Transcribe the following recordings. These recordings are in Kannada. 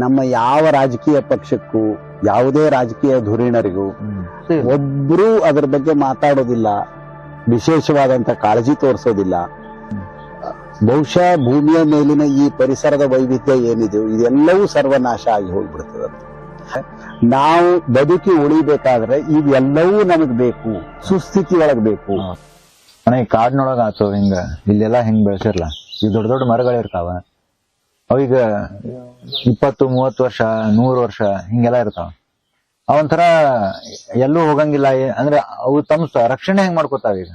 ನಮ್ಮ ಯಾವ ರಾಜಕೀಯ ಪಕ್ಷಕ್ಕೂ ಯಾವುದೇ ರಾಜಕೀಯ ಧುರೀಣರಿಗೂ ಒಬ್ರು ಅದ್ರ ಬಗ್ಗೆ ಮಾತಾಡೋದಿಲ್ಲ ವಿಶೇಷವಾದಂತ ಕಾಳಜಿ ತೋರಿಸೋದಿಲ್ಲ. ಬಹುಶಃ ಭೂಮಿಯ ಮೇಲಿನ ಈ ಪರಿಸರದ ವೈವಿಧ್ಯ ಏನಿದೆ ಇದೆಲ್ಲವೂ ಸರ್ವನಾಶ ಆಗಿ ಹೋಗ್ಬಿಡ್ತದಂತೆ ನಾವು ಬದುಕಿ ಉಳಿಬೇಕಾದ್ರೆ ಇವೆಲ್ಲವೂ ನಮಗ್ ಬೇಕು ಸುಸ್ಥಿತಿ ಒಳಗ್ ಬೇಕು. ಮನೆ ಈ ಕಾಡ್ನೊಳಗ ಆತು ಹಿಂಗ ಇಲ್ಲೆಲ್ಲ ಹೆಂಗ್ ಬೆಳೆಸಿರ್ಲ? ಈ ದೊಡ್ಡ ದೊಡ್ಡ ಮರಗಳಿರ್ತಾವ. ಅವೀಗ ಇಪ್ಪತ್ತು ಮೂವತ್ತು ವರ್ಷ ನೂರು ವರ್ಷ ಹಿಂಗೆಲ್ಲ ಇರ್ತಾವ. ಅವಂಥರ ಎಲ್ಲೂ ಹೋಗಂಗಿಲ್ಲ ಅಂದ್ರೆ ಅವು ತಮ್ಮ ರಕ್ಷಣೆ ಹೆಂಗ್ ಮಾಡ್ಕೋತಾವ ಈಗ?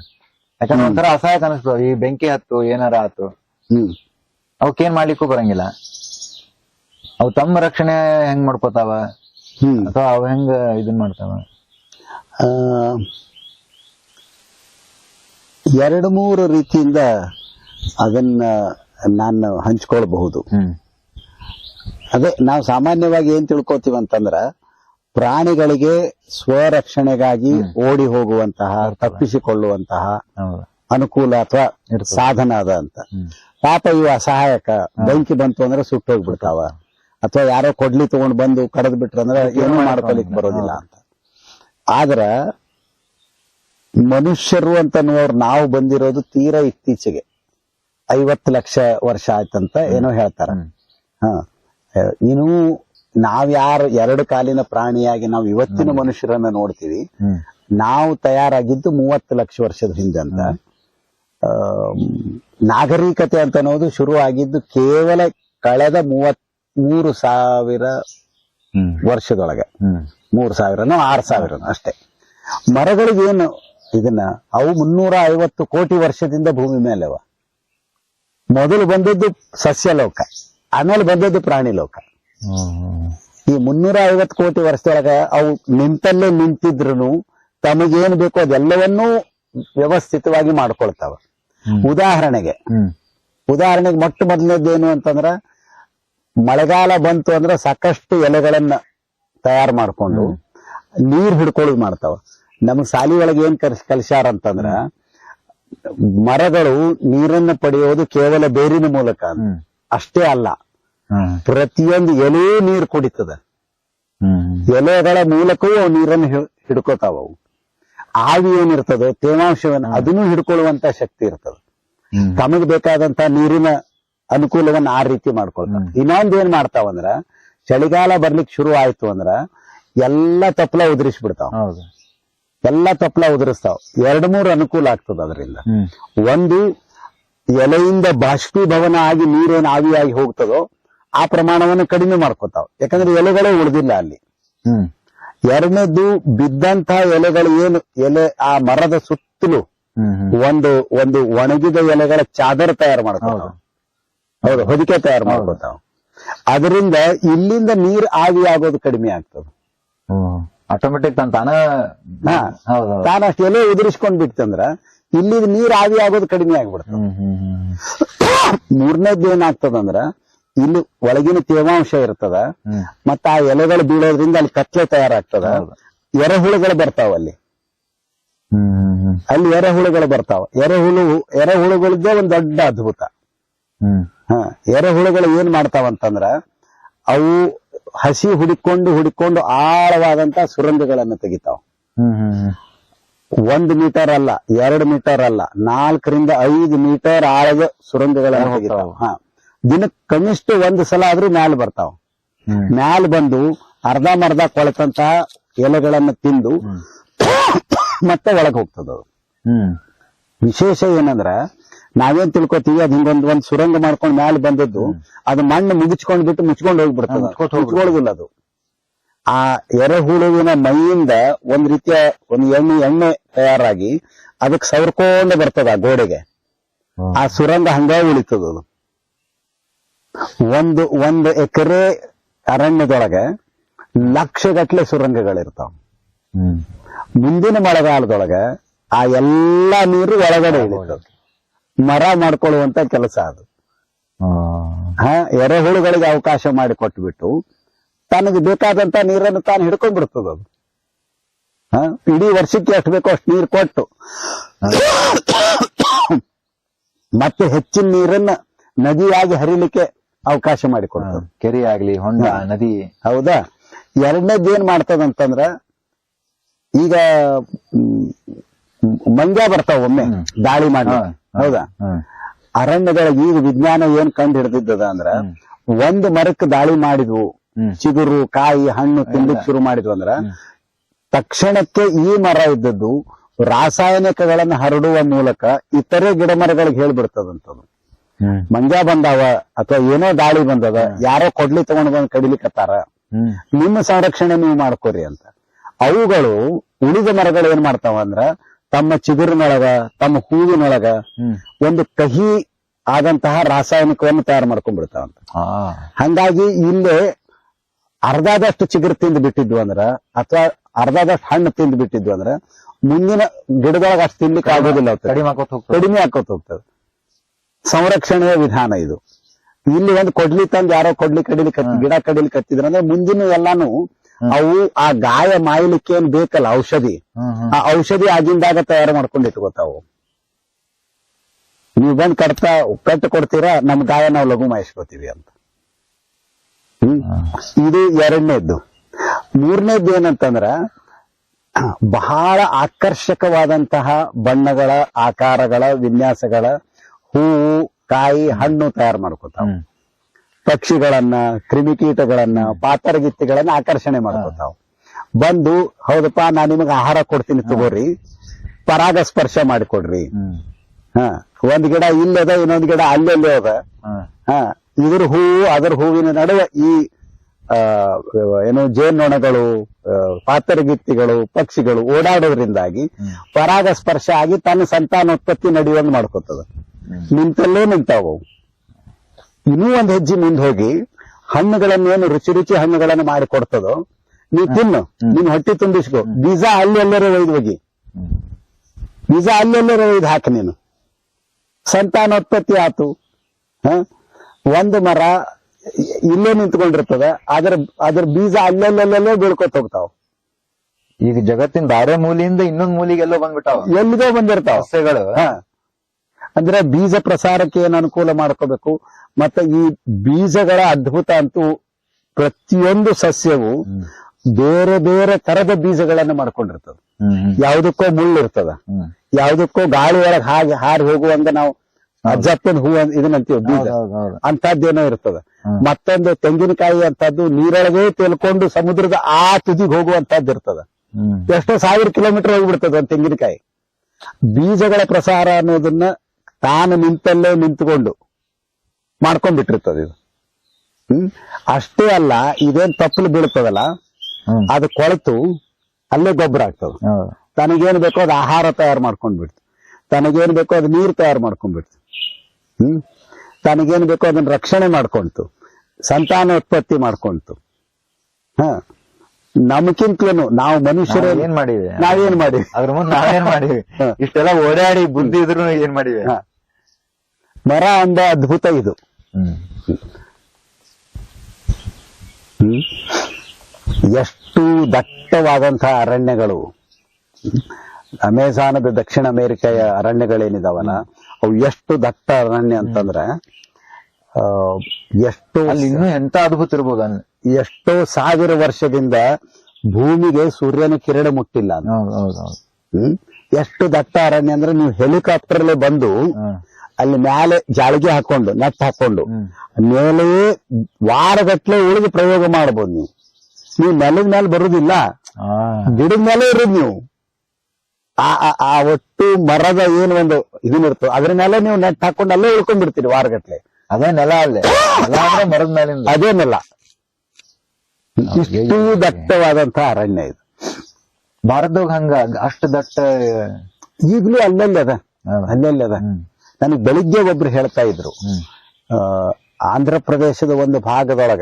ಯಾಕಂದ್ರೆ ಒಂಥರ ಅಸಹಾಯಕ ಅನಿಸ್ತವ ಈ ಬೆಂಕಿ ಹತ್ತು ಏನಾರ ಆತು. ಹ್ಮ್. ಅವಕ್ಕೇನ್ ಮಾಡ್ಲಿಕ್ಕೂ ಬರಂಗಿಲ್ಲ. ಅವು ತಮ್ಮ ರಕ್ಷಣೆ ಹೆಂಗ್ ಮಾಡ್ಕೋತಾವ? ಹ್ಮ್. ಅಥವಾ ಅವ್ ಹೆಂಗ ಇದನ್ ಮಾಡ್ತಾವ? ಆ, ಎರಡು ಮೂರು ರೀತಿಯಿಂದ ಅದನ್ನ ನಾನು ಹಂಚ್ಕೊಳ್ಬಹುದು. ಅದೇ ನಾವು ಸಾಮಾನ್ಯವಾಗಿ ಏನ್ ತಿಳ್ಕೊತೀವಿ ಅಂತಂದ್ರ ಪ್ರಾಣಿಗಳಿಗೆ ಸ್ವರಕ್ಷಣೆಗಾಗಿ ಓಡಿ ಹೋಗುವಂತಹ ತಪ್ಪಿಸಿಕೊಳ್ಳುವಂತಹ ಅನುಕೂಲ ಅಥವಾ ಸಾಧನ ಅದ ಅಂತ. ಪಾಪ ಇವು ಅಸಹಾಯಕ ಬೆಂಕಿ ಬಂತು ಅಂದ್ರೆ ಸುಟ್ಟೋಗ್ಬಿಡ್ತಾವ ಅಥವಾ ಯಾರೋ ಕೊಡ್ಲಿ ತಗೊಂಡ್ ಬಂದು ಕಡದ್ ಬಿಟ್ರಂದ್ರೆ ಏನೂ ಮಾಡ್ಕೊಲಿಕ್ ಬರೋದಿಲ್ಲ ಅಂತ. ಆದ್ರ ಮನುಷ್ಯರು ಅಂತನ್ನುವರು ನಾವು ಬಂದಿರೋದು ತೀರಾ ಇತ್ತೀಚೆಗೆ. ಐವತ್ತು ಲಕ್ಷ ವರ್ಷ ಆಯ್ತಂತ ಏನೋ ಹೇಳ್ತಾರ. ಹ. ಇನ್ನು ನಾವ್ಯಾರು ಎರಡು ಕಾಲಿನ ಪ್ರಾಣಿಯಾಗಿ ನಾವು ಇವತ್ತಿನ ಮನುಷ್ಯರನ್ನ ನೋಡ್ತೀವಿ. ನಾವು ತಯಾರಾಗಿದ್ದು ಮೂವತ್ತು ಲಕ್ಷ ವರ್ಷದ ಹಿಂದೆ ಅಂತ. ನಾಗರಿಕತೆ ಅಂತ ಅನ್ನೋದು ಶುರು ಆಗಿದ್ದು ಕೇವಲ ಕಳೆದ ಮೂವತ್ ಮೂರು ಸಾವಿರ ವರ್ಷದೊಳಗೆ. ಮೂರು ಸಾವಿರನೋ ಆರು ಸಾವಿರನೋ ಅಷ್ಟೇ. ಮರಗಳಿಗೇನು ಇದನ್ನ ಅವು ಮುನ್ನೂರ ಐವತ್ತು ಕೋಟಿ ವರ್ಷದಿಂದ ಭೂಮಿ ಮೇಲೆ ಅವ ಮೊದಲು ಬಂದದ್ದು ಸಸ್ಯಲೋಕ ಆಮೇಲೆ ಬಂದದ್ದು ಪ್ರಾಣಿ ಲೋಕ ಈ ಮುನ್ನೂರ ಐವತ್ತು ಕೋಟಿ ವರ್ಷದೊಳಗ ಅವು ನಿಂತಲ್ಲೇ ನಿಂತಿದ್ರು ತಮಗೇನು ಬೇಕೋ ಅದೆಲ್ಲವನ್ನೂ ವ್ಯವಸ್ಥಿತವಾಗಿ ಮಾಡ್ಕೊಳ್ತಾವ. ಉದಾಹರಣೆಗೆ ಉದಾಹರಣೆಗೆ ಮೊಟ್ಟ ಮೊದಲನೇದೇನು ಅಂತಂದ್ರ ಮಳೆಗಾಲ ಬಂತು ಅಂದ್ರೆ ಸಾಕಷ್ಟು ಎಲೆಗಳನ್ನ ತಯಾರು ಮಾಡ್ಕೊಂಡು ನೀರ್ ಹಿಡ್ಕೊಳ್ಳೋದು ಮಾಡ್ತಾವ. ನಮ್ ಸಾಲಿ ಒಳಗೆ ಏನ್ ಕಲ್ಸ್ ಕಲ್ಸ್ಯಾರ ಅಂತಂದ್ರ ಮರಗಳು ನೀರನ್ನು ಪಡೆಯೋದು ಕೇವಲ ಬೇರಿನ ಮೂಲಕ ಅಷ್ಟೇ ಅಲ್ಲ. ಪ್ರತಿಯೊಂದು ಎಲೆಯೂ ನೀರು ಕುಡಿತದ. ಎಲೆಗಳ ಮೂಲಕವೂ ಅವು ನೀರನ್ನು ಹಿಡ್ಕೋತಾವ ಅವು. ಆವಿ ಏನಿರ್ತದೋ ತೇವಾಂಶವನ್ನು ಅದನ್ನು ಹಿಡ್ಕೊಳ್ಳುವಂತ ಶಕ್ತಿ ಇರ್ತದ. ತಮಗ್ ಬೇಕಾದಂತ ನೀರಿನ ಅನುಕೂಲವನ್ನ ಆ ರೀತಿ ಮಾಡ್ಕೊಳ್ತಾವ. ಇನ್ನೊಂದ್ ಏನ್ ಮಾಡ್ತಾವಂದ್ರ ಚಳಿಗಾಲ ಬರ್ಲಿಕ್ಕೆ ಶುರು ಆಯ್ತು ಅಂದ್ರ ಎಲ್ಲ ತಪ್ಪಲ ಉದುರಿಸ್ಬಿಡ್ತಾವ. ಎಲ್ಲ ತಪ್ಪಲ ಉದುರಿಸ್ತಾವ. ಎರಡ್ ಮೂರು ಅನುಕೂಲ ಆಗ್ತದ ಅದರಿಂದ. ಒಂದು ಎಲೆಯಿಂದ ಬಾಷ್ಪೀಭವನ ಆಗಿ ನೀರೇನು ಆವಿಯಾಗಿ ಹೋಗ್ತದೋ ಆ ಪ್ರಮಾಣವನ್ನು ಕಡಿಮೆ ಮಾಡ್ಕೋತಾವ. ಯಾಕಂದ್ರೆ ಎಲೆಗಳೇ ಉಳಿದಿಲ್ಲ ಅಲ್ಲಿ. ಹ್ಮ್. ಬಿದ್ದಂತಹ ಬಿದ್ದಂತ ಎಲೆಗಳು ಏನು ಎಲೆ ಆ ಮರದ ಸುತ್ತಲೂ ಒಂದು ಒಂದು ಒಣಗಿದ ಎಲೆಗಳ ಚಾದರ ತಯಾರು ಮಾಡ್ತಾವ ಹೌದು. ಹೌದು ಹೊದಿಕೆ ತಯಾರು ಮಾಡ್ಕೊತಾವ. ಅದರಿಂದ ಇಲ್ಲಿಂದ ನೀರ್ ಆವಿ ಆಗೋದು ಕಡಿಮೆ ಆಗ್ತದೆ. ಆಟೋಮೆಟಿಕ್ ತನ್ ತಾನ ಹಾ. ಹೌದು ಹೌದು. ತಾನಷ್ಟು ಎಲೆ ಉದುರಿಸ್ಕೊಂಡ್ ಬಿಡ್ತಂದ್ರ ಇಲ್ಲಿ ನೀರ್ ಆವಿ ಆಗೋದು ಕಡಿಮೆ ಆಗ್ಬಿಡ್ತದೆ ಮೂರನೇದ್ ಮೂರನೇದ್ದು ಏನಾಗ್ತದಂದ್ರ ಇಲ್ಲಿ ಒಳಗಿನ ತೇವಾಂಶ ಇರ್ತದ. ಮತ್ತ ಆ ಎಲೆಗಳು ಬೀಳೋದ್ರಿಂದ ಅಲ್ಲಿ ಕತ್ಲೆ ತಯಾರಾಗ್ತದ. ಎರೆಹುಳುಗಳು ಬರ್ತಾವ ಅಲ್ಲಿ. ಅಲ್ಲಿ ಎರೆಹುಳುಗಳು ಬರ್ತಾವ. ಎರೆಹುಳು ಎರೆಹುಳುಗಳಿದ್ದೇ ಒಂದ್ ದೊಡ್ಡ ಅದ್ಭುತ. ಹ. ಎರೆಹುಳುಗಳು ಏನ್ ಮಾಡ್ತಾವಂತಂದ್ರ ಅವು ಹಸಿ ಹುಡಿಕೊಂಡು ಹುಡಿಕೊಂಡು ಆಳವಾದಂತ ಸುರಂಗಗಳನ್ನ ತೆಗಿತಾವ. ಒಂದ್ ಮೀಟರ್ ಅಲ್ಲ ಎರಡ್ ಮೀಟರ್ ಅಲ್ಲ ನಾಲ್ಕರಿಂದ ಐದು ಮೀಟರ್ ಆಳದ ಸುರಂಗಗಳನ್ನ. ತೆಗಿತಾವ. ಹ. ದಿನಕ್ಕೆ ಕನಿಷ್ಠ ಒಂದ್ ಸಲ ಆದ್ರೂ ಮ್ಯಾಲ ಬರ್ತಾವ. ಮ್ಯಾಲ್ ಬಂದು ಅರ್ಧ ಮರ್ಧ ಕೊಳತಂತ ಎಲೆಗಳನ್ನ ತಿಂದು ಮತ್ತೆ ಒಳಗ್ ಹೋಗ್ತದ ವಿಶೇಷ ಏನಂದ್ರ ನಾವೇನ್ ತಿಳ್ಕೊತೀವಿ ಅದ್ ಹಿಂಗೊಂದ್ ಒಂದ್ ಸುರಂಗ ಮಾಡ್ಕೊಂಡ್ ಮ್ಯಾಲ ಬಂದದ್ದು ಅದು ಮಣ್ಣು ಮುಗಿಚ್ಕೊಂಡ್ ಬಿಟ್ಟು ಮುಚ್ಕೊಂಡ್ ಹೋಗ್ಬಿಡ್ತದ. ಮುಚ್ಕೊಳ್ಳೋದಿಲ್ಲ ಅದು. ಆ ಎರೆಹುಳುವಿನ ಮೈಯಿಂದ ಒಂದ್ ರೀತಿಯ ಒಂದ್ ಎಣ್ಣೆ ಎಣ್ಣೆ ತಯಾರಾಗಿ ಅದಕ್ಕೆ ಸವರ್ಕೊಂಡ್ ಬರ್ತದ ಆ ಗೋಡೆಗೆ. ಆ ಸುರಂಗ ಹಂಗ ಉಳಿತದ ಅದು. ಒಂದು ಒಂದು ಎಕರೆ ಅರಣ್ಯದೊಳಗೆ ಲಕ್ಷಗಟ್ಲೆ ಸುರಂಗಗಳಿರ್ತಾವ. ಮುಂದಿನ ಮಳೆಗಾಲದೊಳಗೆ ಆ ಎಲ್ಲಾ ನೀರು ಒಳಗಡೆ ಇಳಿತದೆ. ಮರ ಮಾಡ್ಕೊಳ್ಳುವಂತ ಕೆಲಸ ಅದು. ಹ. ಎರೆಹುಳುಗಳಿಗೆ ಅವಕಾಶ ಮಾಡಿ ಕೊಟ್ಬಿಟ್ಟು ತನಗೆ ಬೇಕಾದಂತ ನೀರನ್ನು ತಾನು ಹಿಡ್ಕೊಂಡ್ಬಿಡ್ತದ ಅದು. ಹ ಇಡೀ ವರ್ಷಕ್ಕೆ ಎಷ್ಟು ಬೇಕೋ ಅಷ್ಟು ನೀರು ಕೊಟ್ಟು ಮತ್ತೆ ಹೆಚ್ಚಿನ ನೀರನ್ನ ನದಿಯಾಗಿ ಹರಿಲಿಕ್ಕೆ ಅವಕಾಶ ಮಾಡಿಕೊಡ್ತದೆ ಕೆರೆ ಆಗ್ಲಿ ಹೊಂಡ ನದಿ. ಹೌದಾ? ಎರಡನೇದ್ ಏನ್ ಮಾಡ್ತದಂತಂದ್ರ ಈಗ ಮಂಜ ಬರ್ತಾವ ಒಮ್ಮೆ. ದಾಳಿ ಮಾಡಿ. ಹೌದಾ? ಅರಣ್ಯಗಳ ಈ ಈಗ ವಿಜ್ಞಾನ ಏನ್ ಕಂಡು ಹಿಡಿದಿದ್ದದ ಅಂದ್ರ ಒಂದ್ ಮರಕ್ಕೆ ದಾಳಿ ಮಾಡಿದ್ವು. ಚಿಗುರು ಕಾಯಿ ಹಣ್ಣು ತಿನ್ಲಿಕ್ಕೆ ಶುರು ಮಾಡಿದ್ವು ಅಂದ್ರ ತಕ್ಷಣಕ್ಕೆ ಈ ಮರ ಇದ್ದದ್ದು ರಾಸಾಯನಿಕಗಳನ್ನ ಹರಡುವ ಮೂಲಕ ಇತರೆ ಗಿಡ ಮರಗಳಿಗೆ ಹೇಳ್ಬಿಡ್ತದಂತದು ಮಂಜ ಬಂದಾವ ಅಥವಾ ಏನೋ ದಾಳಿ ಬಂದದ ಯಾರೋ ಕೊಡ್ಲಿ ತಗೊಂಡ್ ಬಂದ್ ಕಡಿಲಿಕತ್ತಾರ. ಹ್ಮ್. ನಿಮ್ಮ ಸಂರಕ್ಷಣೆ ನೀವು ಮಾಡ್ಕೋರಿ ಅಂತ. ಅವುಗಳು ಉಳಿದ ಮರಗಳು ಏನ್ ಮಾಡ್ತಾವ ಅಂದ್ರ ತಮ್ಮ ಚಿಗುರಿನೊಳಗ ತಮ್ಮ ಹೂವಿನೊಳಗ ಒಂದು ಕಹಿ ಆದಂತಹ ರಾಸಾಯನಿಕವನ್ನು ತಯಾರು ಮಾಡ್ಕೊಂಡ್ ಬಿಡ್ತಾವಂತ ಹಂಗಾಗಿ ಇಲ್ಲೇ ಅರ್ಧದಷ್ಟು ಚಿಗುರು ತಿಂದು ಬಿಟ್ಟಿದ್ವು ಅಂದ್ರ ಅಥವಾ ಅರ್ಧದಷ್ಟು ಹಣ್ಣು ತಿಂದು ಬಿಟ್ಟಿದ್ವು ಅಂದ್ರ ಮುಂದಿನ ಗಿಡದೊಳಗ ಅಷ್ಟು ತಿನ್ಲಿಕ್ಕೆ ಆಗೋದಿಲ್ಲ. ಕಡಿಮೆ ಹಾಕೋತ ಹೋಗ್ತದೆ. ಕಡಿಮೆ ಆಕೋತ ಹೋಗ್ತದೆ. ಸಂರಕ್ಷಣೆಯ ವಿಧಾನ ಇದು. ಇಲ್ಲಿ ಒಂದು ಕೊಡ್ಲಿ ತಂದು ಯಾರೋ ಕೊಡ್ಲಿ ಕಡಿಲಿ ಕತ್ತಿ ಗಿಡ ಕಡಿಲಿ ಕತ್ತಿದ್ರ ಅಂದ್ರೆ ಮುಂದಿನ ಎಲ್ಲಾನು ಅವು ಆ ಗಾಯ ಮಾಯಲಿಕ್ಕೆ ಏನ್ ಬೇಕಲ್ಲ ಔಷಧಿ. ಆ ಔಷಧಿ ಆಗಿಂದಾಗ ತಯಾರು ಮಾಡ್ಕೊಂಡು ಇಟ್ಕೋತಾವು ನೀವು ಬಂದ್ ಕಟ್ತಾ ಕಟ್ಟು ಕೊಡ್ತೀರಾ ನಮ್ ಗಾಯ ನಾವು ಲಘು ಮಾಯಿಸ್ಕೋತೀವಿ ಅಂತ. ಹ್ಮ್? ಇದು ಎರಡನೇದ್ದು. ಮೂರನೇದ್ದು ಏನಂತಂದ್ರ ಬಹಳ ಆಕರ್ಷಕವಾದಂತಹ ಬಣ್ಣಗಳ ಆಕಾರಗಳ ವಿನ್ಯಾಸಗಳ ಹೂವು ಕಾಯಿ ಹಣ್ಣು ತಯಾರು ಮಾಡ್ಕೋತಾವ ಪಕ್ಷಿಗಳನ್ನ ಕ್ರಿಮಿಕೀಟಗಳನ್ನ ಪಾತರಗಿತ್ತಿಗಳನ್ನ ಆಕರ್ಷಣೆ ಮಾಡ್ಕೊತಾವ್ ಬಂದು ಹೌದಪ್ಪ ನಾ ನಿಮಗೆ ಆಹಾರ ಕೊಡ್ತೀನಿ ತಗೋರಿ. ಪರಾಗಸ್ಪರ್ಶ ಮಾಡಿಕೊಡ್ರಿ. ಹ್ಮ್. ಹ. ಒಂದ್ ಗಿಡ ಇಲ್ಲದ ಇನ್ನೊಂದ್ ಗಿಡ ಅಲ್ಲೆಲ್ಲೇ ಅದ. ಹ. ಇದ್ರ ಹೂವು ಅದರ ಹೂವಿನ ನಡುವೆ ಈ ಏನು ಜೇನ್ನೊಣಗಳು ಆ, ಪಾತರಗಿತ್ತಿಗಳು ಪಕ್ಷಿಗಳು ಓಡಾಡೋದ್ರಿಂದಾಗಿ ಪರಾಗಸ್ಪರ್ಶ ಆಗಿ ತನ್ನ ಸಂತಾನೋತ್ಪತ್ತಿ ನಡೆಯುವಂಗ್ ಮಾಡ್ಕೋತದ. ನಿಂತಲ್ಲೇ ನಿಂತಾವು. ಇನ್ನೂ ಒಂದು ಹೆಜ್ಜೆ ಮುಂದೆ ಹೋಗಿ ಹಣ್ಣುಗಳನ್ನೇನು ರುಚಿ ರುಚಿ ಹಣ್ಣುಗಳನ್ನು ಮಾಡಿ ಕೊಡ್ತದೋ ನೀ ತಿನ್ನು. ನಿನ್ ಹೊಟ್ಟೆ ತುಂಬಿಸ್ಕೋ. ಬೀಜ ಅಲ್ಲೆಲ್ಲರೂ ಒಯ್ದು ಹೋಗಿ. ಬೀಜ ಅಲ್ಲೆಲ್ಲರೂ ಒಯ್ದು ಹಾಕಿ ನೀನು. ಸಂತಾನೋತ್ಪತ್ತಿ ಆತು. ಹ? ಒಂದು ಮರ ಇಲ್ಲೇ ನಿಂತ್ಕೊಂಡಿರ್ತದ ಅದ್ರ ಅದ್ರ ಬೀಜ ಅಲ್ಲೆಲ್ಲೆಲ್ಲೆಲ್ಲೋ ಬೀಳ್ಕೊತ ಹೋಗ್ತಾವ. ಈಗ ಜಗತ್ತಿನ ಬೇರೆ ಮೂಲೆಯಿಂದ ಇನ್ನೊಂದ್ ಮೂಲಿಗೆಲ್ಲೋ ಬಂದ್ಬಿಟ್ಟಾವ. ಎಲ್ಲಿದೋ ಬಂದಿರ್ತಾವ. ಸಸ್ಯಗಳು. ಹ. ಅಂದ್ರೆ ಬೀಜ ಪ್ರಸಾರಕ್ಕೆ ಏನು ಅನುಕೂಲ ಮಾಡ್ಕೋಬೇಕು? ಮತ್ತೆ ಈ ಬೀಜಗಳ ಅದ್ಭುತ ಅಂತೂ ಪ್ರತಿಯೊಂದು ಸಸ್ಯವು ಬೇರೆ ಬೇರೆ ತರದ ಬೀಜಗಳನ್ನ ಮಾಡ್ಕೊಂಡಿರ್ತದೆ. ಯಾವುದಕ್ಕೋ ಮುಳ್ಳು ಇರ್ತದ ಯಾವುದಕ್ಕೋ ಗಾಳಿ ಒಳಗೆ ಹಾಗೆ ಹಾರಿ ಹೋಗುವಂಗ ನಾವು ಅಜ್ಜಪ್ಪನ ಹೂ ಇದನ್ನಂತೀವಿ ಬೀಜ. ಅಂತದ್ದೇನೋ ಇರ್ತದ. ಮತ್ತೊಂದು ತೆಂಗಿನಕಾಯಿ ಅಂತದ್ದು ನೀರೊಳಗೆ ತೇಲ್ಕೊಂಡು ಸಮುದ್ರದ ಆ ತುದಿಗೆ ಹೋಗುವಂತದ್ದು ಇರ್ತದ. ಎಷ್ಟೋ ಸಾವಿರ ಕಿಲೋಮೀಟರ್ ಹೋಗ್ಬಿಡ್ತದ ಒಂದು ತೆಂಗಿನಕಾಯಿ. ಬೀಜಗಳ ಪ್ರಸಾರ ಅನ್ನೋದನ್ನ ತಾನು ನಿಂತಲ್ಲೇ ನಿಂತುಕೊಂಡು ಮಾಡ್ಕೊಂಡ್ಬಿಟ್ಟಿರ್ತದ ಇದು. ಹ್ಮ್? ಅಷ್ಟೇ ಅಲ್ಲ ಇದೇನ್ ತಪ್ಪಲು ಬೀಳ್ತದಲ್ಲ? ಅದು ಕೊಳೆತು ಅಲ್ಲೇ ಗೊಬ್ಬರ ಆಗ್ತದ. ತನಗೇನು ತನಗೇನ್ ಬೇಕೋ ಅದು ಆಹಾರ ತಯಾರು ಮಾಡ್ಕೊಂಡ್ಬಿಡ್ತು. ತನಗೇನು ಬೇಕೋ ಅದು ನೀರು ತಯಾರು ಮಾಡ್ಕೊಂಡ್ಬಿಡ್ತು. ಹ್ಮ್? ತನಗೇನು ಬೇಕೋ ಅದನ್ನ ರಕ್ಷಣೆ ಮಾಡ್ಕೊಳ್ತು ಸಂತಾನೋತ್ಪತ್ತಿ ಮಾಡ್ಕೊಳ್ತು ಹ. ನಮಗಿಂತಲೂ ನಾವು ಮನುಷ್ಯರು ನಾವ್ ಏನ್ ಮಾಡಿವಿ ನಾವೇನ್ ಮಾಡಿವಿ ಅದ್ರ ಮುಂದೆ ನಾವೇನ್ ಮಾಡಿವಿ. ಇಷ್ಟೆಲ್ಲ ಓಡಾಡಿ ಬುದ್ಧಿ ಇದ್ರು ಏನ್ ಮಾಡಿವಿ ಮರ ಅಂದ ಅದ್ಭುತ ಇದು. ಎಷ್ಟು ದಟ್ಟವಾದಂತಹ ಅರಣ್ಯಗಳು. ಅಮೆಜಾನದ ದಕ್ಷಿಣ ಅಮೆರಿಕೆಯ ಅರಣ್ಯಗಳೇನಿದಾವಲ್ಲ ಅವು ಎಷ್ಟು ದಟ್ಟ ಅರಣ್ಯ ಅಂತಂದ್ರೆ ಎಷ್ಟು ಎಷ್ಟೋ ಅಲ್ಲಿ ಇನ್ನೂ ಎಂತ ಅದ್ಭುತ ಇರ್ಬೋದು ಅಲ್ಲಿ? ಎಷ್ಟೋ ಸಾವಿರ ವರ್ಷದಿಂದ ಭೂಮಿಗೆ ಸೂರ್ಯನ ಕಿರಣ ಮುಟ್ಟಿಲ್ಲ ಹ್ಮ್? ಎಷ್ಟು ದಟ್ಟ ಅರಣ್ಯ ಅಂದ್ರೆ ನೀವು ಹೆಲಿಕಾಪ್ಟರ್ ಬಂದು ಅಲ್ಲಿ ಮೇಲೆ ಜಾಳಿಗೆ ಹಾಕೊಂಡು ನೆಟ್ ಹಾಕೊಂಡು. ಮೇಲೆ ವಾರಗಟ್ಲೆ ಉಳಿದು ಪ್ರಯೋಗ ಮಾಡಬಹುದು ನೀವು. ನೀವು ನೆಲದ ಮೇಲೆ ಬರುದಿಲ್ಲ. ಗಿಡದ ಮೇಲೆ ಇರೋದು ನೀವು. ಆ ಆ- ಒಟ್ಟು ಮರದ ಏನು ಒಂದು ಇದನ್ನಿರ್ತೋ ಅದ್ರ ಮೇಲೆ ನೀವು ನೆಟ್ ಹಾಕೊಂಡು ಅಲ್ಲೇ ಉಳ್ಕೊಂಡ್ಬಿಡ್ತೀರಿ ವಾರಗಟ್ಲೆ ಅದೇ ನೆಲ ಅಲ್ಲೇ. ಮರದ ಮೇಲೆ ಅದೇ ನೆಲ. ಇಷ್ಟು ದಟ್ಟವಾದಂತಹ ಅರಣ್ಯ ಇದು. ಭಾರತದಾಗ ಹಂಗ ಅಷ್ಟು ದಟ್ಟ ಈಗಲೂ ಅಲ್ಲಲ್ಲಿ ಅದ. ಅಲ್ಲಲ್ಲಿ ಅದ. ನನಗೆ ಬೆಳಿಗ್ಗೆ ಒಬ್ರು ಹೇಳ್ತಾ ಇದ್ರು. ಆ, ಆಂಧ್ರ ಪ್ರದೇಶದ ಒಂದು ಭಾಗದೊಳಗ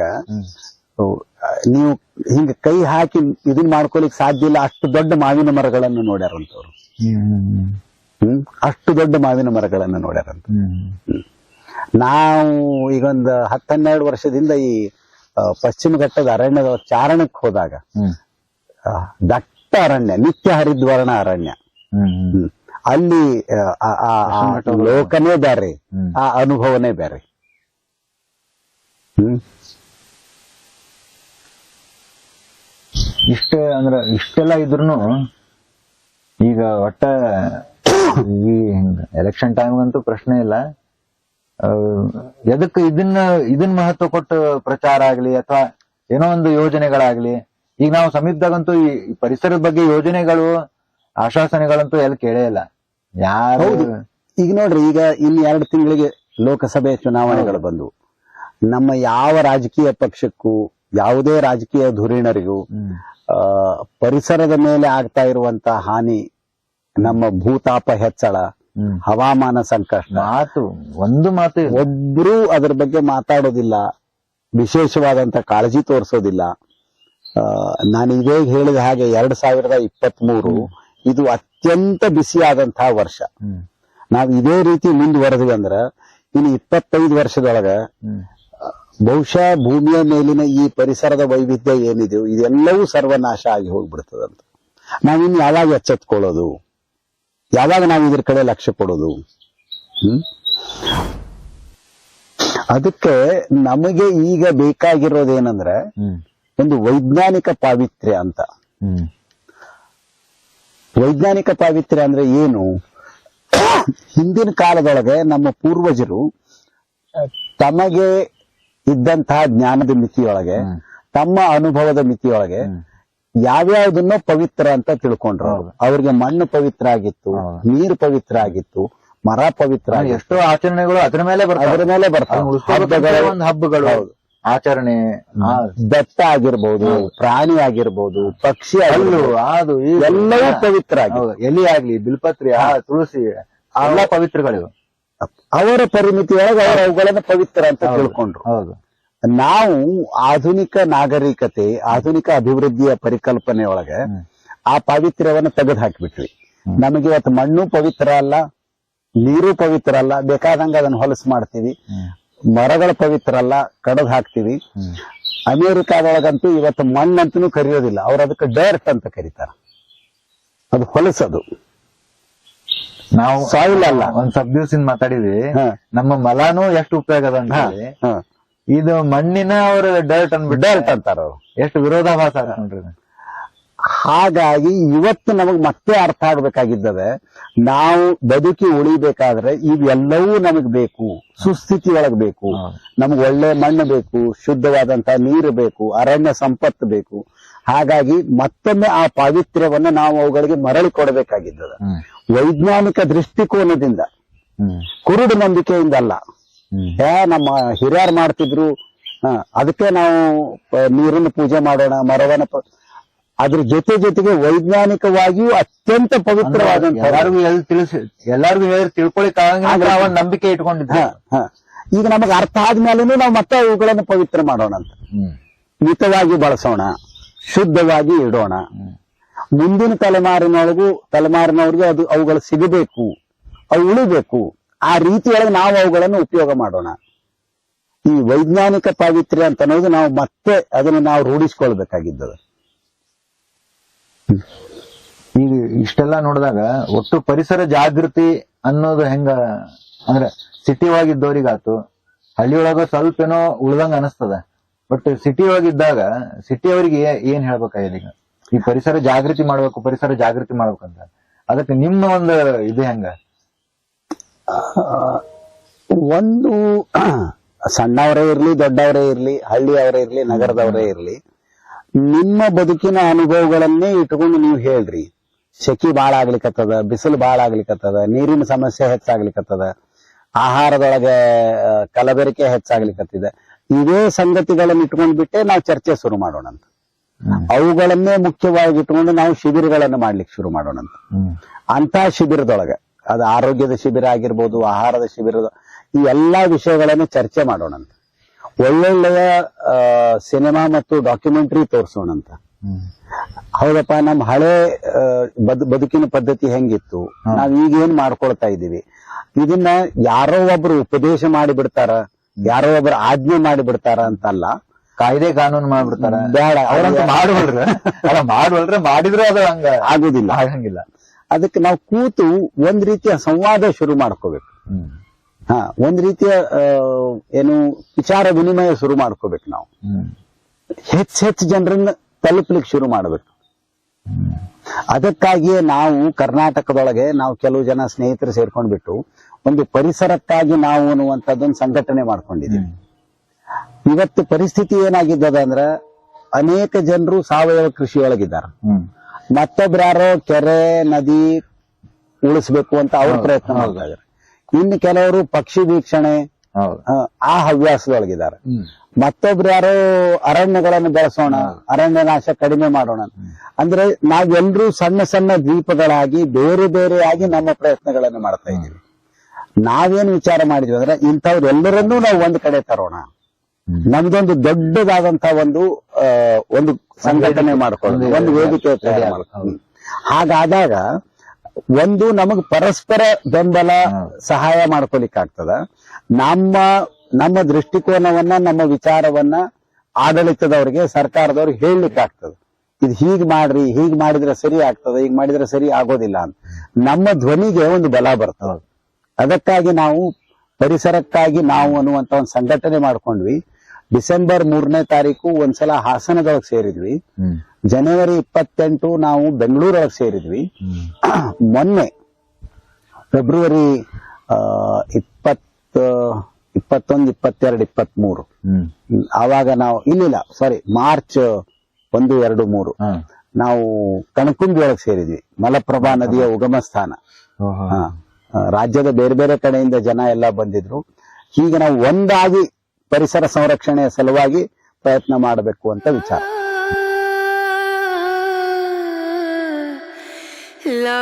ನೀವು ಹಿಂಗ ಕೈ ಹಾಕಿ ಇದನ್ನ ಮಾಡ್ಕೊಲಿಕ್ ಸಾಧ್ಯ ಇಲ್ಲ ಅಷ್ಟು ದೊಡ್ಡ ಮಾವಿನ ಮರಗಳನ್ನು ನೋಡ್ಯಾರಂತವ್ರು. ಹ್ಮ್ ಅಷ್ಟು ದೊಡ್ಡ ಮಾವಿನ ಮರಗಳನ್ನು ನೋಡ್ಯಾರಂತ. ನಾವು ಈಗೊಂದು ಹತ್ತೆರಡು ವರ್ಷದಿಂದ ಈ ಪಶ್ಚಿಮ ಘಟ್ಟದ ಅರಣ್ಯದ ಚಾರಣಕ್ಕೆ ಹೋದಾಗ ದಟ್ಟ ಅರಣ್ಯ ನಿತ್ಯ ಹರಿದ್ವರ್ಣ ಅರಣ್ಯ. ಅಲ್ಲಿ ಲೋಕನೇ ಬೇರೆ ಆ ಅನುಭವನೇ ಬೇರೆ ಹ್ಮ್. ಇಷ್ಟ ಅಂದ್ರ ಇಷ್ಟೆಲ್ಲ ಇದ್ರು ಈಗ ಒಟ್ಟ ಈ ಎಲೆಕ್ಷನ್ ಟೈಮ್ ಅಂತೂ ಪ್ರಶ್ನೆ ಇಲ್ಲ. ಆ, ಇದನ್ನ ಇದನ್ನ ಇದನ್ ಮಹತ್ವ ಕೊಟ್ಟು ಪ್ರಚಾರ ಆಗ್ಲಿ ಅಥವಾ ಏನೋ ಒಂದು ಯೋಜನೆಗಳಾಗ್ಲಿ ಈಗ ನಾವು ಸಮೀಪದಾಗಂತೂ ಈ ಪರಿಸರದ ಬಗ್ಗೆ ಯೋಜನೆಗಳು ಆಶ್ವಾಸನೆಗಳಂತೂ ಎಲ್ಲಿ ಕೇಳೇ ಇಲ್ಲ. ಯಾರು ಈಗ ನೋಡ್ರಿ ಈಗ ಇಲ್ಲಿ ಎರಡು ತಿಂಗಳಿಗೆ ಲೋಕಸಭೆ ಚುನಾವಣೆಗಳು ಬಂದವು. ನಮ್ಮ ಯಾವ ರಾಜಕೀಯ ಪಕ್ಷಕ್ಕೂ ಯಾವುದೇ ರಾಜಕೀಯ ಧುರೀಣರಿಗೂ ಪರಿಸರದ ಮೇಲೆ ಆಗ್ತಾ ಇರುವಂತ ಹಾನಿ ನಮ್ಮ ಭೂತಾಪ ಹೆಚ್ಚಳ. ಹವಾಮಾನ ಸಂಕಷ್ಟ. ಮಾತು ಒಂದು ಮಾತು. ಒಬ್ರು ಅದ್ರ ಬಗ್ಗೆ ಮಾತಾಡೋದಿಲ್ಲ. ವಿಶೇಷವಾದಂತ ಕಾಳಜಿ ತೋರಿಸೋದಿಲ್ಲ. ನಾನು ಇದೇ ಹೇಳಿದ ಹಾಗೆ ಎರಡ್ ಸಾವಿರದ ಇಪ್ಪತ್ತ್ ಮೂರು ಇದು ಅತ್ಯಂತ ಬಿಸಿಯಾದಂತಹ ವರ್ಷ. ನಾವು ಇದೇ ರೀತಿ ಮುಂದುವರೆದ್ವಿ ಅಂದ್ರ ಇನ್ನು ಇಪ್ಪತ್ತೈದು ವರ್ಷದೊಳಗ. ಬಹುಶಃ ಭೂಮಿಯ ಮೇಲಿನ ಈ ಪರಿಸರದ ವೈವಿಧ್ಯ ಏನಿದೆಯೋ ಇದೆಲ್ಲವೂ ಸರ್ವನಾಶ ಆಗಿ ಹೋಗ್ಬಿಡ್ತದಂತ. ನಾವಿನ್ ಯಾವಾಗ ಎಚ್ಚೆತ್ಕೊಳ್ಳೋದು? ಯಾವಾಗ ನಾವು ಇದ್ರ ಕಡೆ ಲಕ್ಷ್ಯ ಕೊಡೋದು? ಹ್ಮ್? ಅದಕ್ಕೆ ನಮಗೆ ಈಗ ಬೇಕಾಗಿರೋದು ಏನಂದ್ರೆ ಒಂದು ವೈಜ್ಞಾನಿಕ ಪಾವಿತ್ರ್ಯ ಅಂತ. ವೈಜ್ಞಾನಿಕ ಪಾವಿತ್ರ್ಯ ಅಂದ್ರೆ ಏನು? ಹಿಂದಿನ ಕಾಲದೊಳಗೆ ನಮ್ಮ ಪೂರ್ವಜರು ತಮಗೆ ಇದ್ದಂತಹ ಜ್ಞಾನದ ಮಿತಿಯೊಳಗೆ. ತಮ್ಮ ಅನುಭವದ ಮಿತಿಯೊಳಗೆ. ಯಾವ್ಯಾವ್ದನ್ನೋ ಪವಿತ್ರ ಅಂತ ತಿಳ್ಕೊಂಡ್ರು ಅವ್ರು. ಅವ್ರಿಗೆ ಮಣ್ಣು ಪವಿತ್ರ ಆಗಿತ್ತು. ನೀರು ಪವಿತ್ರ ಆಗಿತ್ತು ಮರ ಪವಿತ್ರ ಎಷ್ಟೋ ಆಚರಣೆಗಳು ಅದ್ರ ಮೇಲೆ ಅದ್ರ ಮೇಲೆ ಬರ್ತಾರೆ ಹಬ್ಬಗಳು, ಒಂದು ಹಬ್ಬಗಳು. ಹೌದು. ಆಚರಣೆ ಆ, ಬೆಟ್ಟ ಆಗಿರ್ಬೋದು ಪ್ರಾಣಿ ಆಗಿರ್ಬಹುದು ಪಕ್ಷಿ ಹಲ್ಲು ಅದು ಎಲ್ಲವೂ ಪವಿತ್ರ. ಎಲಿ ಆಗ್ಲಿ ಬಿಲ್ಪತ್ರಿ ಆ ತುಳಸಿ ಎಲ್ಲ ಪವಿತ್ರಗಳಿವೆ. ಅವರ ಪರಿಮಿತಿಯೊಳಗೆ ಅವರು ಅವುಗಳನ್ನ ಪವಿತ್ರ ಅಂತ ತಿಳ್ಕೊಂಡ್ರು. ಹೌದು. ನಾವು ಆಧುನಿಕ ನಾಗರಿಕತೆ ಆಧುನಿಕ ಅಭಿವೃದ್ಧಿಯ ಪರಿಕಲ್ಪನೆಯೊಳಗೆ. ಆ ಪಾವಿತ್ರ್ಯವನ್ನು ತೆಗೆದು ಹಾಕಿಬಿಟ್ವಿ. ನಮಗೆ ಇವತ್ತು ಮಣ್ಣು ಪವಿತ್ರ ಅಲ್ಲ ನೀರು ಪವಿತ್ರ ಅಲ್ಲ ಬೇಕಾದಂಗ ಅದನ್ನ ಹೊಲಸು ಮಾಡ್ತೀವಿ. ಮರಗಳ ಪವಿತ್ರ ಅಲ್ಲ ಕಡದ್ ಹಾಕ್ತಿವಿ. ಅಮೇರಿಕಾದೊಳಗಂತೂ ಇವತ್ತು ಮಣ್ಣಂತೂ ಕರೆಯೋದಿಲ್ಲ. ಅವ್ರು ಅದಕ್ಕೆ ಡರ್ಟ್ ಅಂತ ಕರೀತಾರ. ಅದು ಹೊಲಸದು. ನಾವು ಸಾಯಿಲ್ ಅಲ್ಲ. ಒಂದ್ ಸಬ್ ದಿವ್ಸಿಂದ ಮಾತಾಡಿದ್ವಿ. ನಮ್ಮ ಮಲಾನು ಎಷ್ಟು ಉಪಯೋಗ ಅದ ಇದು ಮಣ್ಣಿನ ಅವರು ಡರ್ಟ್ ಅನ್ಬಿಟ್ಟು ಡರ್ಟ್ ಅಂತಾರ ಅವ್ರು. ಎಷ್ಟು ವಿರೋಧಾಭಾಸ ನೋಡ್ರಿ ಹಾಗಾಗಿ ಇವತ್ತು ನಮಗ್ ಮತ್ತೆ ಅರ್ಥ ಆಗ್ಬೇಕಾಗಿದ್ದದೆ ನಾವು ಬದುಕಿ ಉಳಿಬೇಕಾದ್ರೆ ಇವೆಲ್ಲವೂ ನಮಗ್ ಬೇಕು ಸುಸ್ಥಿತಿ ಒಳಗ್ ಬೇಕು. ನಮ್ಗ್ ಒಳ್ಳೆ ಮಣ್ಣು ಬೇಕು ಶುದ್ಧವಾದಂತ ನೀರು ಬೇಕು ಅರಣ್ಯ ಸಂಪತ್ತು ಬೇಕು. ಹಾಗಾಗಿ ಮತ್ತೊಮ್ಮೆ ಆ ಪಾವಿತ್ರ್ಯವನ್ನ ನಾವು ಅವುಗಳಿಗೆ ಮರಳಿ ಕೊಡಬೇಕಾಗಿದ್ದದ. ವೈಜ್ಞಾನಿಕ ದೃಷ್ಟಿಕೋನದಿಂದ. ಕುರುಡು ನಂಬಿಕೆಯಿಂದ ಏ ನಮ್ಮ ಹಿರಿಯರು ಮಾಡ್ತಿದ್ರು. ಹ, ಅದಕ್ಕೆ ನಾವು ನೀರನ್ನು ಪೂಜೆ ಮಾಡೋಣ ಮರವನ ಅದ್ರ ಜೊತೆ ಜೊತೆಗೆ ವೈಜ್ಞಾನಿಕವಾಗಿಯೂ ಅತ್ಯಂತ ಪವಿತ್ರವಾದಂತ ಎಲ್ಲರಿಗೂ ಎಲ್ಲಿ ತಿಳಿಸಿ ಎಲ್ಲಾರ್ಗು ಹೇಳಿ ತಿಳ್ಕೊಳಿಕ್ ಆಗಂಗಿಲ್ಲ ನಂಬಿಕೆ ಇಟ್ಕೊಂಡಿದ್ದ ಈಗ ನಮಗೆ ಅರ್ಥ ಆದ್ಮೇಲೂ ನಾವು ಮತ್ತೆ ಅವುಗಳನ್ನು ಪವಿತ್ರ ಮಾಡೋಣ ಅಂತ. ಮಿತವಾಗಿ ಬಳಸೋಣ ಶುದ್ಧವಾಗಿ ಇಡೋಣ. ಮುಂದಿನ ತಲೆಮಾರಿನೊಳಗೂ ತಲೆಮಾರಿನವ್ರಿಗೆ ಅದು ಅವುಗಳು ಸಿಗಬೇಕು ಅವು ಉಳಿಬೇಕು. ಆ ರೀತಿಯೊಳಗೆ ನಾವು ಅವುಗಳನ್ನು ಉಪಯೋಗ ಮಾಡೋಣ. ಈ ವೈಜ್ಞಾನಿಕ ಪಾವಿತ್ರ್ಯ ಅಂತ ಅನ್ನೋದು ನಾವು ಮತ್ತೆ ಅದನ್ನು ನಾವು ರೂಢಿಸ್ಕೊಳ್ಬೇಕಾಗಿದ್ದದ ಈಗ ಇಷ್ಟೆಲ್ಲ ನೋಡಿದಾಗ ಒಟ್ಟು ಪರಿಸರ ಜಾಗೃತಿ ಅನ್ನೋದು ಹೆಂಗ, ಅಂದ್ರೆ ಸಿಟಿ ಒಳಗಿದ್ದವ್ರಿಗಾತು ಹಳ್ಳಿ ಒಳಗ ಸ್ವಲ್ಪ ಏನೋ ಉಳ್ದಂಗ ಅನಸ್ತದ. ಬಟ್ ಸಿಟಿ ಒಳಗಿದ್ದಾಗ ಸಿಟಿ ಅವರಿಗೆ ಏನ್ ಹೇಳ್ಬೇಕಾಗಿದೆ ಈಗ? ಈ ಪರಿಸರ ಜಾಗೃತಿ ಮಾಡ್ಬೇಕು, ಪರಿಸರ ಜಾಗೃತಿ ಮಾಡ್ಬೇಕಂತ. ಅದಕ್ಕೆ ನಿಮ್ಮ ಒಂದು ಇದು ಹೆಂಗ? ಒಂದು ಸಣ್ಣವರೇ ಇರ್ಲಿ ದೊಡ್ಡವರೇ ಇರ್ಲಿ ಹಳ್ಳಿಯವರೇ ಇರ್ಲಿ ನಗರದವರೇ ಇರ್ಲಿ ನಿಮ್ಮ ಬದುಕಿನ ಅನುಭವಗಳನ್ನೇ ಇಟ್ಕೊಂಡು ನೀವು ಹೇಳ್ರಿ. ಸೆಖಿ ಬಾಳ ಆಗ್ಲಿಕತ್ತದ ಬಿಸಿಲು ಭಾಳ ಆಗ್ಲಿಕತ್ತದ ನೀರಿನ ಸಮಸ್ಯೆ ಹೆಚ್ಚಾಗ್ಲಿಕ್ಕತ್ತದ ಆಹಾರದೊಳಗೆ ಕಲಬೆರಿಕೆ ಹೆಚ್ಚಾಗ್ಲಿಕ್ಕತ್ತಿದೆ ಇವೇ ಸಂಗತಿಗಳನ್ನು ಇಟ್ಕೊಂಡ್ ಬಿಟ್ಟೆ ನಾವು ಚರ್ಚೆ ಶುರು ಮಾಡೋಣ ಅಂತ ಅವುಗಳನ್ನೇ ಮುಖ್ಯವಾಗಿ ಇಟ್ಕೊಂಡು ನಾವು ಶಿಬಿರಗಳನ್ನು ಮಾಡ್ಲಿಕ್ಕೆ ಶುರು ಮಾಡೋಣ ಅಂತ ಹ್ಮ್. ಅಂತ ಶಿಬಿರದೊಳಗೆ ಅದು ಆರೋಗ್ಯದ ಶಿಬಿರ ಆಗಿರ್ಬೋದು ಆಹಾರದ ಶಿಬಿರದ ಈ ಎಲ್ಲಾ ವಿಷಯಗಳನ್ನು ಚರ್ಚೆ ಮಾಡೋಣಂತ. ಒಳ್ಳೊಳ್ಳೆಯ ಸಿನಿಮಾ ಮತ್ತು ಡಾಕ್ಯುಮೆಂಟರಿ ತೋರಿಸೋಣಂತ. ಅಂತ ಹೌದಪ್ಪ ನಮ್ಮ ಹಳೆ ಬದುಕಿನ ಪದ್ಧತಿ ಹೆಂಗಿತ್ತು? ನಾವ್ ಈಗ ಏನ್ ಮಾಡ್ಕೊಳ್ತಾ ಇದೀವಿ ಇದನ್ನ ಯಾರೋ ಒಬ್ರು ಉಪದೇಶ ಮಾಡಿಬಿಡ್ತಾರ ಯಾರೋ ಒಬ್ರು ಆಜ್ಞೆ ಮಾಡಿಬಿಡ್ತಾರ ಅಂತ ಅಂತಲ್ಲ. ಕಾಯ್ದೆ ಕಾನೂನು ಮಾಡ್ಬಿಡ್ತಾರ. ಬೇಡ. ಅವ್ರಂತ ಮಾಡುವಲ್ರ ಅಲ್ಲ ಮಾಡುವಲ್ರ ಮಾಡಿದ್ರು ಅದು ಹಂಗ ಆಗುದಿಲ್ಲ. ಆಗಂಗಿಲ್ಲ. ಅದಕ್ಕೆ ನಾವು ಕೂತು ಒಂದ್ ರೀತಿಯ ಸಂವಾದ ಶುರು ಮಾಡ್ಕೋಬೇಕು. ಹ ಒಂದ್ ರೀತಿಯ ಏನು ವಿಚಾರ ವಿನಿಮಯ ಶುರು ಮಾಡ್ಕೋಬೇಕು ನಾವು. ಹೆಚ್ಚು ಹೆಚ್ಚು ಜನರನ್ನ ತಲುಪಲಿಕ್ಕೆ ಶುರು ಮಾಡಬೇಕು. ಅದಕ್ಕಾಗಿಯೇ ನಾವು ಕರ್ನಾಟಕದೊಳಗೆ ನಾವು ಕೆಲವು ಜನ ಸ್ನೇಹಿತರು ಸೇರ್ಕೊಂಡ್ಬಿಟ್ಟು ಒಂದು ಪರಿಸರಕ್ಕಾಗಿ ನಾವು ಅನ್ನುವಂಥದ್ದೊಂದು ಸಂಘಟನೆ ಮಾಡ್ಕೊಂಡಿದ್ದೀವಿ. ಇವತ್ತು ಪರಿಸ್ಥಿತಿ ಏನಾಗಿದ್ದದ ಅಂದ್ರ ಅನೇಕ ಜನರು ಸಾವಯವ ಕೃಷಿಯೊಳಗಿದ್ದಾರೆ. ಹ್ಮ್ ಮತ್ತೊಬ್ರು ಯಾರೋ ಕೆರೆ ನದಿ ಉಳಿಸ್ಬೇಕು ಅಂತ ಅವ್ರ ಪ್ರಯತ್ನ ಮಾಡ್ತಾ ಇದಾರೆ ಇನ್ನು ಕೆಲವರು ಪಕ್ಷಿ ವೀಕ್ಷಣೆ ಆ, ಹವ್ಯಾಸದೊಳಗಿದ್ದಾರೆ. ಮತ್ತೊಬ್ರು ಯಾರೋ ಅರಣ್ಯಗಳನ್ನು ಬೆಳೆಸೋಣ ಅರಣ್ಯ ನಾಶ ಕಡಿಮೆ ಮಾಡೋಣ. ಅಂದ್ರೆ ನಾವೆಲ್ಲರೂ ಸಣ್ಣ ಸಣ್ಣ ದ್ವೀಪಗಳಾಗಿ ಬೇರೆ ಬೇರೆಯಾಗಿ ನಮ್ಮ ಪ್ರಯತ್ನಗಳನ್ನು ಮಾಡ್ತಾ ಇದ್ದೀವಿ. ನಾವೇನು ವಿಚಾರ ಮಾಡಿದ್ವಿ ಅಂದ್ರೆ ಇಂಥವ್ರೆಲ್ಲರನ್ನೂ ನಾವು ಒಂದ್ ಕಡೆ ತರೋಣ. ನಮ್ದೊಂದು ದೊಡ್ಡದಾದಂತ ಒಂದು ಒಂದು ಸಂಘಟನೆ ಮಾಡ್ಕೊಂಡು ಒಂದು ವೇದಿಕೆ ಹಾಗಾದಾಗ ಒಂದು ನಮಗ್ ಪರಸ್ಪರ ಬೆಂಬಲ ಸಹಾಯ ಮಾಡ್ಕೊಲಿಕ್ಕೆ ಆಗ್ತದ ನಮ್ಮ ನಮ್ಮ ದೃಷ್ಟಿಕೋನವನ್ನ ನಮ್ಮ ವಿಚಾರವನ್ನ ಆಡಳಿತದವ್ರಿಗೆ ಸರ್ಕಾರದವ್ರಿಗೆ ಹೇಳಲಿಕ್ಕೆ ಆಗ್ತದ ಇದು ಹೀಗ್ ಮಾಡ್ರಿ ಹೀಗ್ ಮಾಡಿದ್ರೆ ಸರಿ ಆಗ್ತದ ಹೀಗ್ ಮಾಡಿದ್ರೆ ಸರಿ ಆಗೋದಿಲ್ಲ ಅಂತ. ನಮ್ಮ ಧ್ವನಿಗೆ ಒಂದು ಬಲ ಬರ್ತದ. ಅದಕ್ಕಾಗಿ ನಾವು ಪರಿಸರಕ್ಕಾಗಿ ನಾವು ಅನ್ನುವಂತ ಒಂದು ಸಂಘಟನೆ ಮಾಡ್ಕೊಂಡ್ವಿ. ಡಿಸೆಂಬರ್ ಮೂರನೇ ತಾರೀಕು ಒಂದ್ಸಲ ಹಾಸನದೊಳಗೆ ಸೇರಿದ್ವಿ. ಜನವರಿ ಇಪ್ಪತ್ತೆಂಟು ನಾವು ಬೆಂಗಳೂರೊಳಗೆ ಸೇರಿದ್ವಿ. ಮೊನ್ನೆ ಫೆಬ್ರವರಿ ಆ, ಇಪ್ಪತ್ತ ಇಪ್ಪತ್ತೊಂದು ಇಪ್ಪತ್ತೆರಡು ಇಪ್ಪತ್ಮೂರು. ಹ್ಮ್. ಆವಾಗ ನಾವು ಇಲ್ಲಿಲ್ಲ ಸಾರಿ ಮಾರ್ಚ್ ಒಂದು ಎರಡು ಮೂರು. ನಾವು ಕಣಕುಂಬಿ ಒಳಗೆ ಸೇರಿದ್ವಿ ಮಲಪ್ರಭಾ ನದಿಯ ಉಗಮ ಸ್ಥಾನ. ರಾಜ್ಯದ ಬೇರೆ ಬೇರೆ ಕಡೆಯಿಂದ ಜನ ಎಲ್ಲ ಬಂದಿದ್ರು. ಹೀಗೆ ನಾವು ಒಂದಾಗಿ ಪರಿಸರ ಸಂರಕ್ಷಣೆಯ ಸಲುವಾಗಿ ಪ್ರಯತ್ನ ಮಾಡಬೇಕು ಅಂತ ವಿಚಾರ. La